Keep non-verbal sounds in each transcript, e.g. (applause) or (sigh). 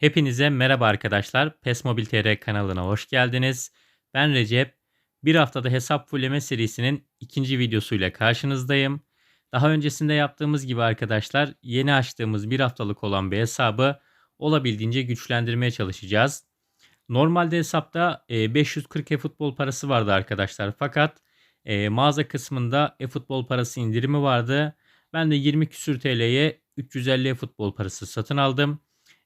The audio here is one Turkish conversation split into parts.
Hepinize merhaba arkadaşlar. PES Mobil TR kanalına hoş geldiniz. Ben Recep. Bir haftada hesap fulleme serisinin ikinci videosuyla karşınızdayım. Daha öncesinde yaptığımız gibi arkadaşlar yeni açtığımız bir haftalık olan bir hesabı olabildiğince güçlendirmeye çalışacağız. Normalde hesapta 540 e-futbol parası vardı arkadaşlar. Fakat e, mağaza kısmında e-futbol parası indirimi vardı. Ben de 20 küsür TL'ye 350 e-futbol parası satın aldım.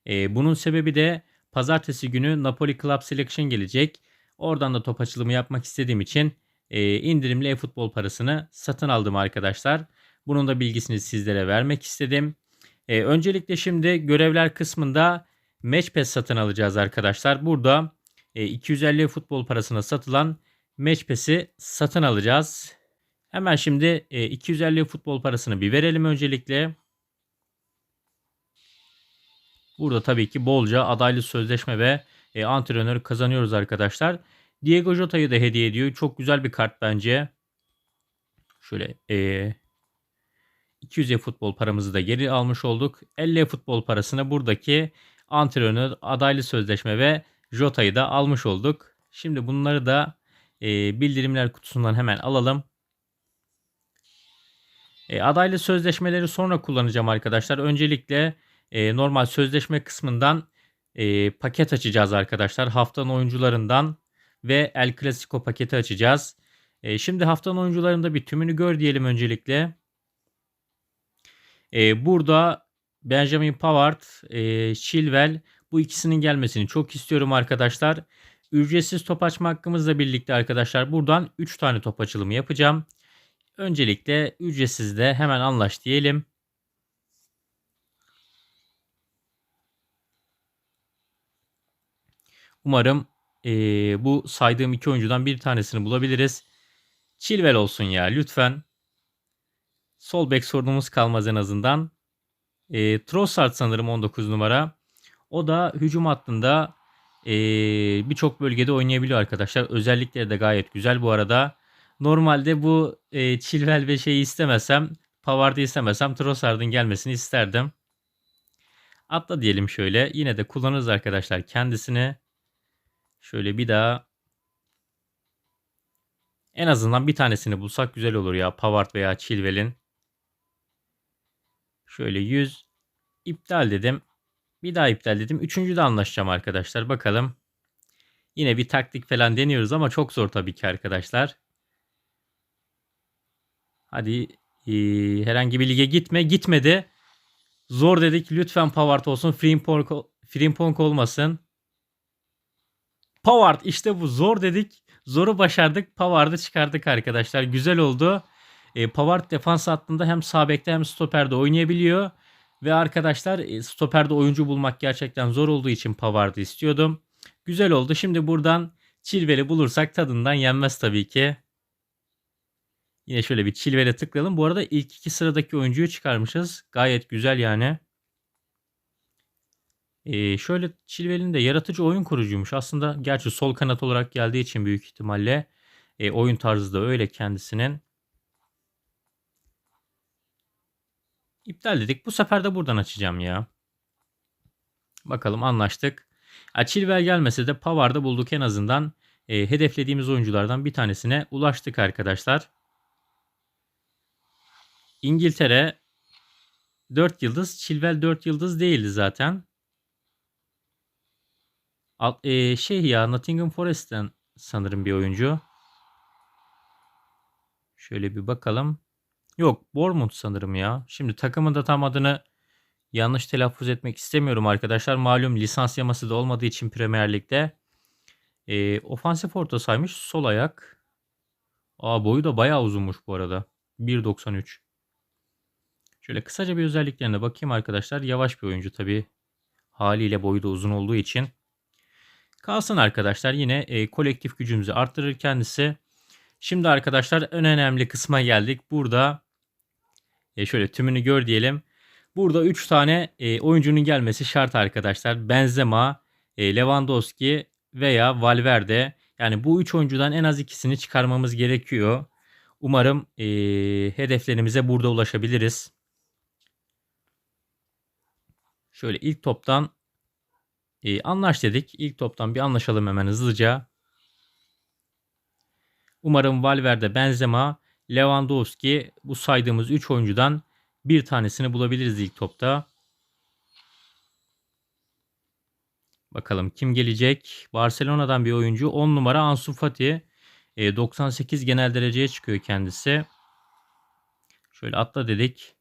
E, bunun sebebi de pazartesi günü Napoli Club Selection gelecek. Oradan da top açılımı yapmak istediğim için e, indirimli e-futbol parasını satın aldım arkadaşlar. Bunun da bilgisini sizlere vermek istedim. E, öncelikle şimdi görevler kısmında Match Pass satın alacağız arkadaşlar. Burada e, 250 futbol parasına satılan Match Pass'i satın alacağız. Hemen şimdi e, 250 futbol parasını bir verelim öncelikle. Burada tabii ki bolca adaylı sözleşme ve e, antrenör kazanıyoruz arkadaşlar. Diego Jota'yı da hediye ediyor. Çok güzel bir kart bence. Şöyle e, 200 futbol paramızı da geri almış olduk. 50 futbol parasını buradaki antrenör, adaylı sözleşme ve Jota'yı da almış olduk. Şimdi bunları da e, bildirimler kutusundan hemen alalım. E, adaylı sözleşmeleri sonra kullanacağım arkadaşlar. Öncelikle e, normal sözleşme kısmından e, paket açacağız arkadaşlar. Haftanın oyuncularından ve El Clasico paketi açacağız. E, şimdi haftanın oyuncularında bir tümünü gör diyelim öncelikle. E, burada Benjamin Pavard, e, Chilwell bu ikisinin gelmesini çok istiyorum arkadaşlar. Ücretsiz top açma hakkımızla birlikte arkadaşlar buradan 3 tane top açılımı yapacağım. Öncelikle ücretsiz de hemen anlaş diyelim. Umarım e, bu saydığım iki oyuncudan bir tanesini bulabiliriz. Chilwell olsun ya lütfen. Sol bek sorunumuz kalmaz en azından. E, Trossard sanırım 19 numara. O da hücum hattında e, birçok bölgede oynayabiliyor arkadaşlar. Özellikleri de gayet güzel bu arada. Normalde bu e, Chilwell ve şeyi istemesem, Pavard'ı istemesem Trossard'ın gelmesini isterdim. Atla diyelim şöyle. Yine de kullanırız arkadaşlar kendisini. Şöyle bir daha en azından bir tanesini bulsak güzel olur ya. Pavard veya Chilwell'in. Şöyle 100 iptal dedim. Bir daha iptal dedim. Üçüncü de anlaşacağım arkadaşlar. Bakalım. Yine bir taktik falan deniyoruz ama çok zor tabii ki arkadaşlar. Hadi ee, herhangi bir lige gitme. Gitmedi. Zor dedik. Lütfen Pavard olsun. Frimpong, Frimpong olmasın. Pavard işte bu zor dedik. Zoru başardık. Pavard'ı çıkardık arkadaşlar. Güzel oldu. E, Pavard defans hattında hem sağ bekte hem stoperde oynayabiliyor. Ve arkadaşlar e, stoperde oyuncu bulmak gerçekten zor olduğu için Pavard'ı istiyordum. Güzel oldu. Şimdi buradan Chilwell'i bulursak tadından yenmez tabii ki. Yine şöyle bir Chilwell'e tıklayalım. Bu arada ilk iki sıradaki oyuncuyu çıkarmışız. Gayet güzel yani. Ee, şöyle Chilwell'in de yaratıcı oyun kurucuymuş. Aslında gerçi sol kanat olarak geldiği için büyük ihtimalle e, oyun tarzı da öyle kendisinin. İptal dedik. Bu sefer de buradan açacağım ya. Bakalım anlaştık. Chilwell gelmese de Pavard'ı bulduk en azından. E, hedeflediğimiz oyunculardan bir tanesine ulaştık arkadaşlar. İngiltere 4 yıldız. Chilwell 4 yıldız değildi zaten. Alt, e, şey ya Nottingham Forest'ten sanırım bir oyuncu. Şöyle bir bakalım. Yok Bournemouth sanırım ya. Şimdi takımın da tam adını yanlış telaffuz etmek istemiyorum arkadaşlar. Malum lisans yaması da olmadığı için Premier Lig'de. E, ofansif orta saymış. Sol ayak. Aa boyu da bayağı uzunmuş bu arada. 1.93. Şöyle kısaca bir özelliklerine bakayım arkadaşlar. Yavaş bir oyuncu tabi. Haliyle boyu da uzun olduğu için. Kalsın arkadaşlar yine e, kolektif gücümüzü arttırır kendisi. Şimdi arkadaşlar en önemli kısma geldik. Burada e, şöyle tümünü gör diyelim. Burada 3 tane e, oyuncunun gelmesi şart arkadaşlar. Benzema, e, Lewandowski veya Valverde. Yani bu 3 oyuncudan en az ikisini çıkarmamız gerekiyor. Umarım e, hedeflerimize burada ulaşabiliriz. Şöyle ilk toptan E, anlaş dedik. İlk toptan bir anlaşalım hemen hızlıca. Umarım Valverde, Benzema, Lewandowski bu saydığımız 3 oyuncudan bir tanesini bulabiliriz ilk topta. Bakalım kim gelecek? Barcelona'dan bir oyuncu. 10 numara Ansu Fati. E, 98 genel dereceye çıkıyor kendisi. Şöyle atla dedik.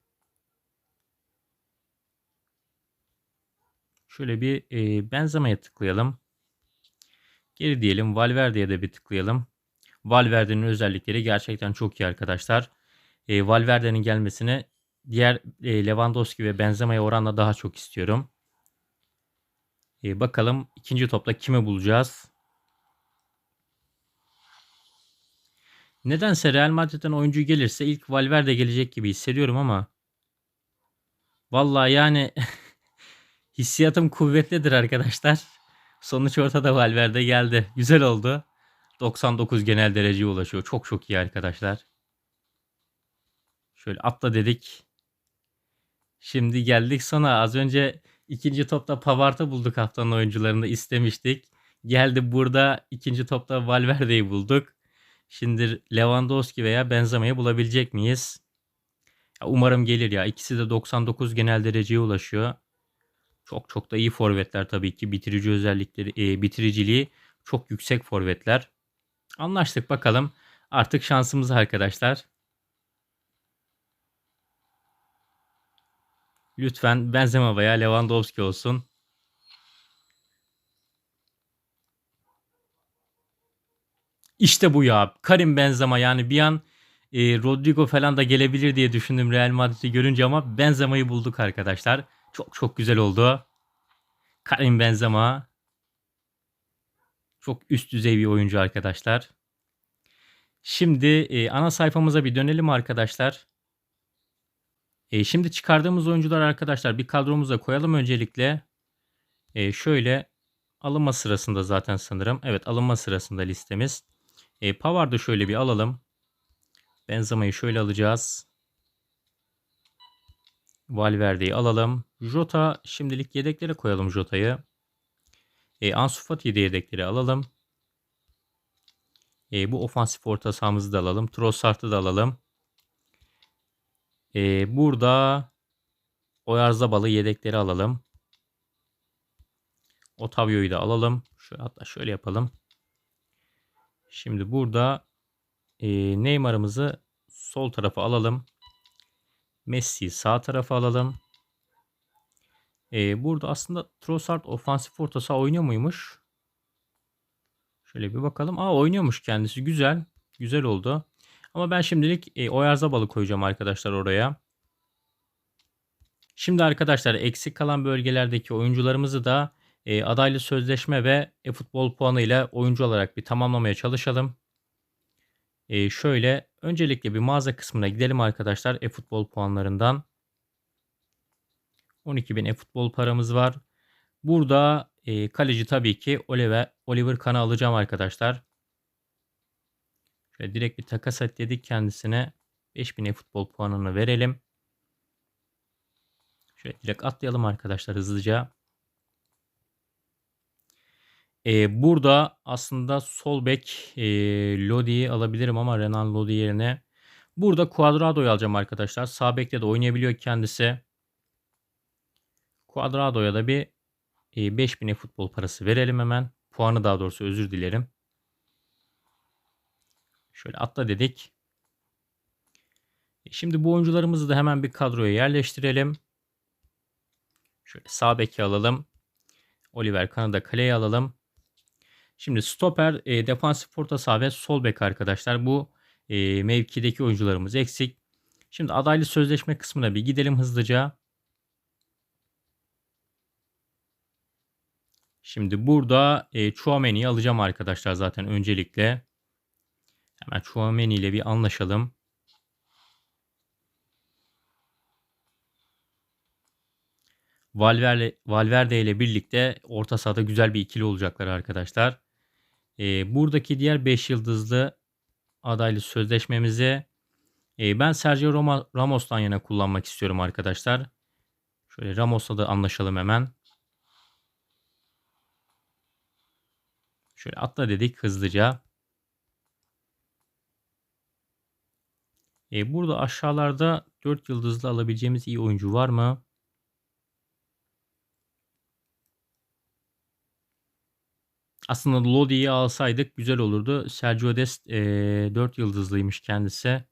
Şöyle bir e, Benzema'ya tıklayalım. Geri diyelim. Valverde'ye de bir tıklayalım. Valverde'nin özellikleri gerçekten çok iyi arkadaşlar. E, Valverde'nin gelmesini diğer e, Lewandowski ve Benzema'ya oranla daha çok istiyorum. E, bakalım ikinci topta kimi bulacağız? Nedense Real Madrid'den oyuncu gelirse ilk Valverde gelecek gibi hissediyorum ama vallahi yani (laughs) hissiyatım kuvvetlidir arkadaşlar. Sonuç ortada Valverde geldi. Güzel oldu. 99 genel dereceye ulaşıyor. Çok çok iyi arkadaşlar. Şöyle atla dedik. Şimdi geldik sana. Az önce ikinci topta Pavard'ı bulduk haftanın oyuncularında istemiştik. Geldi burada ikinci topta Valverde'yi bulduk. Şimdi Lewandowski veya Benzema'yı bulabilecek miyiz? Ya umarım gelir ya. İkisi de 99 genel dereceye ulaşıyor. Çok çok da iyi forvetler tabii ki. Bitirici özellikleri, e, bitiriciliği çok yüksek forvetler. Anlaştık bakalım. Artık şansımız arkadaşlar. Lütfen Benzema veya Lewandowski olsun. İşte bu ya. Karim Benzema yani bir an e, Rodrigo falan da gelebilir diye düşündüm Real Madrid'i görünce ama Benzema'yı bulduk arkadaşlar. Çok çok güzel oldu. Karim Benzema çok üst düzey bir oyuncu arkadaşlar. Şimdi e, ana sayfamıza bir dönelim arkadaşlar. E, şimdi çıkardığımız oyuncular arkadaşlar bir kadromuza koyalım öncelikle. E, şöyle alınma sırasında zaten sanırım. Evet alınma sırasında listemiz. E, Pavard'ı şöyle bir alalım. Benzema'yı şöyle alacağız. Valverde'yi alalım. Jota şimdilik yedeklere koyalım Jota'yı. E, Ansu Fati'yi de yedekleri alalım. E, bu ofansif orta sahamızı da alalım. Trossard'ı da alalım. E, burada Oyarzabal'ı yedekleri alalım. Otavio'yu da alalım. Şöyle, hatta şöyle yapalım. Şimdi burada e, Neymar'ımızı sol tarafa alalım. Messi'yi sağ tarafa alalım. E, burada aslında Trossard ofansif orta saha oynuyor muymuş? Şöyle bir bakalım. Aa oynuyormuş kendisi. Güzel. Güzel oldu. Ama ben şimdilik e, Oyarzabal'ı koyacağım arkadaşlar oraya. Şimdi arkadaşlar eksik kalan bölgelerdeki oyuncularımızı da e, adaylı sözleşme ve e-futbol puanı ile oyuncu olarak bir tamamlamaya çalışalım. E, şöyle öncelikle bir mağaza kısmına gidelim arkadaşlar e-futbol puanlarından. 12.000 e-futbol paramız var. Burada e, kaleci tabii ki Oliver, Oliver Kahn'ı alacağım arkadaşlar. Şöyle direkt bir takas et dedik kendisine. 5000 e-futbol puanını verelim. Şöyle direkt atlayalım arkadaşlar hızlıca. Ee, burada aslında sol bek e, Lodi'yi alabilirim ama Renan Lodi yerine. Burada Cuadrado'yu alacağım arkadaşlar. Sağ bekte de oynayabiliyor kendisi. Cuadrado'ya da bir e, 5000 futbol parası verelim hemen. Puanı daha doğrusu özür dilerim. Şöyle atla dedik. E, şimdi bu oyuncularımızı da hemen bir kadroya yerleştirelim. Şöyle sağ beki alalım. Oliver Kanada kaleye alalım. Şimdi stoper, e, defansif orta saha ve sol bek arkadaşlar. Bu e, mevkideki oyuncularımız eksik. Şimdi adaylı sözleşme kısmına bir gidelim hızlıca. Şimdi burada e, Chouameni'yi alacağım arkadaşlar zaten öncelikle. Hemen Chouameni ile bir anlaşalım. Valverde, Valverde ile birlikte orta sahada güzel bir ikili olacaklar arkadaşlar. E, buradaki diğer 5 yıldızlı adaylı sözleşmemizi e, ben Sergio Roma, Ramos'tan yana kullanmak istiyorum arkadaşlar. Şöyle Ramos'la da anlaşalım hemen. Şöyle atla dedik hızlıca. E, burada aşağılarda 4 yıldızlı alabileceğimiz iyi oyuncu var mı? Aslında Lodi'yi alsaydık güzel olurdu. Sergio Dest e, 4 yıldızlıymış kendisi.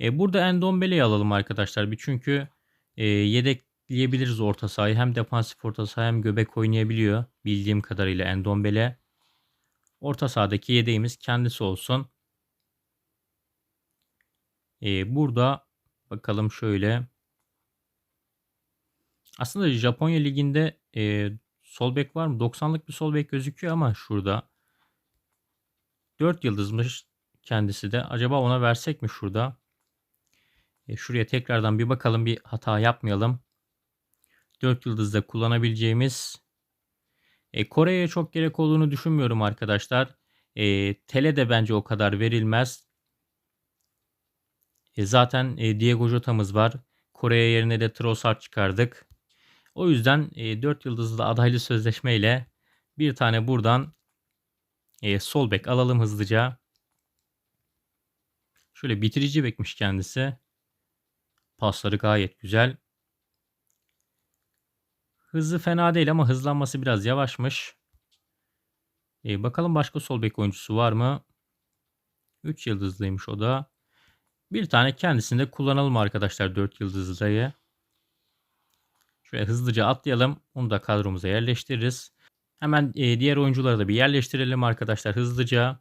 E, burada Endombele'yi alalım arkadaşlar. Bir çünkü e, yedekleyebiliriz orta sahayı. Hem defansif orta saha hem göbek oynayabiliyor. Bildiğim kadarıyla Endombele. Orta sahadaki yedeğimiz kendisi olsun. E, burada bakalım şöyle. Aslında Japonya liginde e, sol bek var mı? 90'lık bir sol bek gözüküyor ama şurada. 4 yıldızmış kendisi de. Acaba ona versek mi şurada? E, şuraya tekrardan bir bakalım. Bir hata yapmayalım. 4 yıldızda kullanabileceğimiz e, Kore'ye çok gerek olduğunu düşünmüyorum arkadaşlar. E, tele de bence o kadar verilmez. E, zaten e, Diego Jota'mız var. Kore'ye yerine de Trossard çıkardık. O yüzden e, 4 yıldızlı adaylı sözleşme ile bir tane buradan e, sol bek alalım hızlıca. Şöyle bitirici bekmiş kendisi. Pasları gayet güzel. Hızı fena değil ama hızlanması biraz yavaşmış. E, bakalım başka sol bek oyuncusu var mı? 3 yıldızlıymış o da. Bir tane kendisini de kullanalım arkadaşlar 4 yıldızlıyı. Şöyle hızlıca atlayalım. Onu da kadromuza yerleştiririz. Hemen e, diğer oyuncuları da bir yerleştirelim arkadaşlar hızlıca.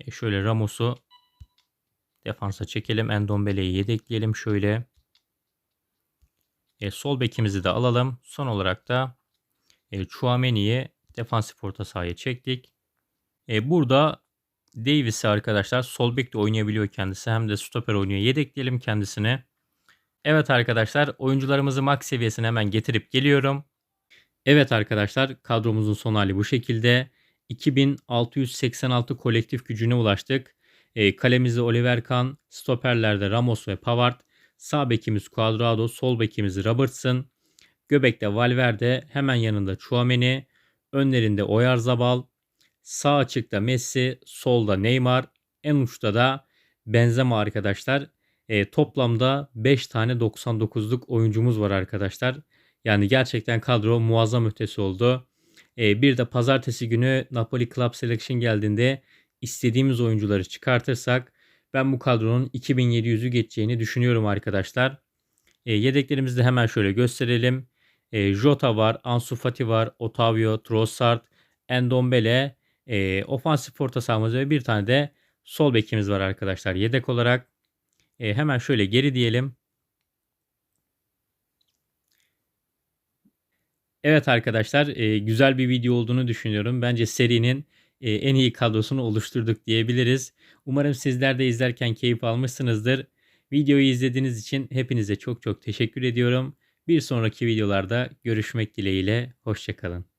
E, şöyle Ramos'u defansa çekelim. Endombele'yi yedekleyelim şöyle. E, sol bekimizi de alalım. Son olarak da e, Chouameni'yi defansif orta sahaya çektik. Burada Davis'i arkadaşlar sol bek de oynayabiliyor kendisi. Hem de stoper oynuyor. Yedekleyelim kendisini. Evet arkadaşlar oyuncularımızı max seviyesine hemen getirip geliyorum. Evet arkadaşlar kadromuzun son hali bu şekilde. 2686 kolektif gücüne ulaştık. E, kalemizde Oliver Kahn, stoperlerde Ramos ve Pavard, sağ bekimiz Cuadrado, sol bekimiz Robertson, göbekte Valverde, hemen yanında Chouameni, önlerinde Oyarzabal, sağ açıkta Messi, solda Neymar, en uçta da Benzema arkadaşlar. E, toplamda 5 tane 99'luk oyuncumuz var arkadaşlar. Yani gerçekten kadro muazzam ötesi oldu. E, bir de pazartesi günü Napoli Club Selection geldiğinde istediğimiz oyuncuları çıkartırsak ben bu kadronun 2700'ü geçeceğini düşünüyorum arkadaşlar. E, yedeklerimizi de hemen şöyle gösterelim. E, Jota var, Ansu Fati var, Otavio, Trossard, Endombele, e, ofansif orta ve bir tane de sol bekimiz var arkadaşlar yedek olarak. E, hemen şöyle geri diyelim. Evet arkadaşlar e, güzel bir video olduğunu düşünüyorum. Bence serinin e, en iyi kadrosunu oluşturduk diyebiliriz. Umarım sizler de izlerken keyif almışsınızdır. Videoyu izlediğiniz için hepinize çok çok teşekkür ediyorum. Bir sonraki videolarda görüşmek dileğiyle. Hoşçakalın.